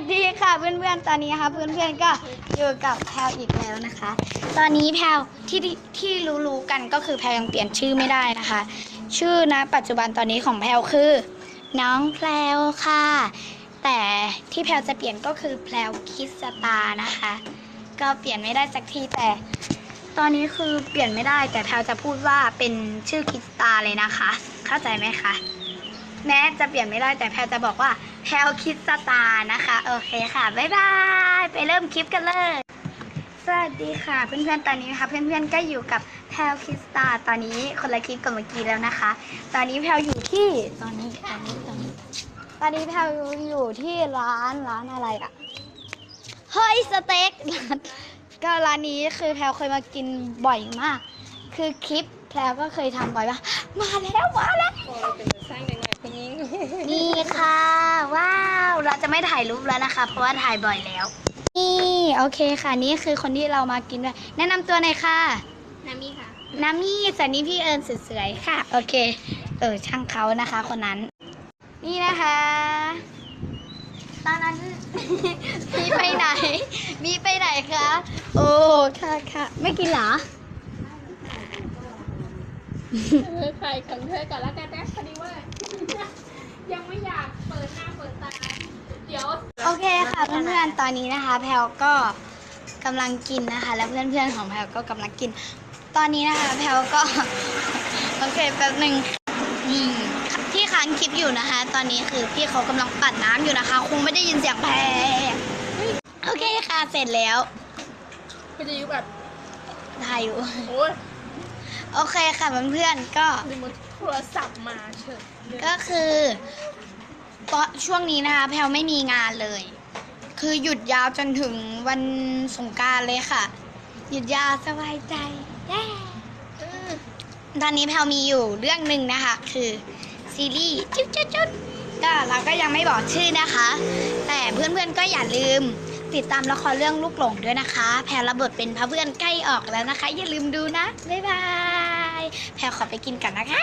สดีค่ะเพื่อนๆ ตอนนี้นะคะเพื่อนๆ ก็อยู่กับแพลวอีกแล้วนะคะ ตอนนี้แพลวที่ที่รู้ๆกันก็คือแพลวยังเปลี่ยนชื่อไม่ได้นะคะ ชื่อนะปัจจุบันตอนนี้ของแพลวคือ น้องแพลวค่ะ แต่ที่แพลวจะเปลี่ยนก็คือแพลวคิสตานะคะ ก็เปลี่ยนไม่ได้สักทีแต่ ตอนนี้คือเปลี่ยนไม่ได้แต่แพลวจะพูดว่าเป็นชื่อคิสตาเลยนะคะ เข้าใจไหมคะแม้จะเปลี่ยนไม่ได้แต่แพลจะบอกว่า แพลคิดสตาร์นะคะ โอเคค่ะ บ๊ายบาย ไปเริ่มคลิปกันเลย สวัสดีค่ะ เพื่อนๆ ตอนนี้นะคะ เพื่อนๆ ก็อยู่กับแพลคิดสตาร์ตอนนี้คนละคลิปกับเมื่อกี้แล้วนะคะ ตอนนี้แพลอยู่ที่ ตอนนี้ ตอนนี้ ตอนนี้ตอนนี้แพลอยู่ที่ร้านร้านอะไรอะเฮ้ยสเต็กร้านก็ร้านนี้คือแพลเคยมากินบ่อยมาก คือคลิปแพลก็เคยทำบ่อยมากมาแล้วมาแล้ว ไม่ถ่ายรูปแล้วนะคะ เพราะว่าถ่ายบ่อยแล้ว นี่โอเคค่ะนี่คือคนที่เรามากินด้วยแนะนำตัวหน่อยค่ะนามีค่ะ น้ำมี่สันนี่พี่เอิญสวยๆค่ะ โอเค เออช่างเขานะคะ คนนั้น นี่นะคะ ตอนนั้น มีไปไหน มีไปไหนคะโอ้ค่ะค่ะไม่กินเหรอใครของเธอก่อนแล้วกันนะพอดีว่า ยังไม่อยากเปิดหน้าเปิดตา เดี๋ยว โอเคค่ะเพื่อนๆ ตอนนี้นะคะ แพลก็กำลังกินนะคะ และเพื่อนๆ ของแพลก็กำลังกิน ตอนนี้นะคะ แพลก็โอเคแป๊บหนึ่งนี่ที่ค้างคลิปอยู่นะคะ ตอนนี้คือพี่เขากำลังปัดน้ำอยู่นะคะ คงไม่ได้ยินเสียงแพรโอเคค่ะ เสร็จแล้วพอดีแบบถ่ายอยู่โอ้ยโอเคค่ะเพื่อนๆ ก็ลืมโทรศัพท์มาเฉยก็คือตอนช่วงนี้นะคะ แพลไม่มีงานเลย คือหยุดยาวจนถึงวันสงการเลยค่ะ หยุดยาวสบายใจเย้ตอนนี้แพลมีอยู่เรื่องหนึ่งนะคะ คือซีรีส์จุ๊ดจุ๊ดจุ๊ดก็เราก็ยังไม่บอกชื่อนะคะ แต่เพื่อนๆก็อย่าลืมติดตามละครเรื่องลูกหลงด้วยนะคะ แพลรับบทเป็นพระเพื่อนใกล้ออกแล้วนะคะ อย่าลืมดูนะ บ๊ายบาย แพลขอไปกินก่อนนะคะ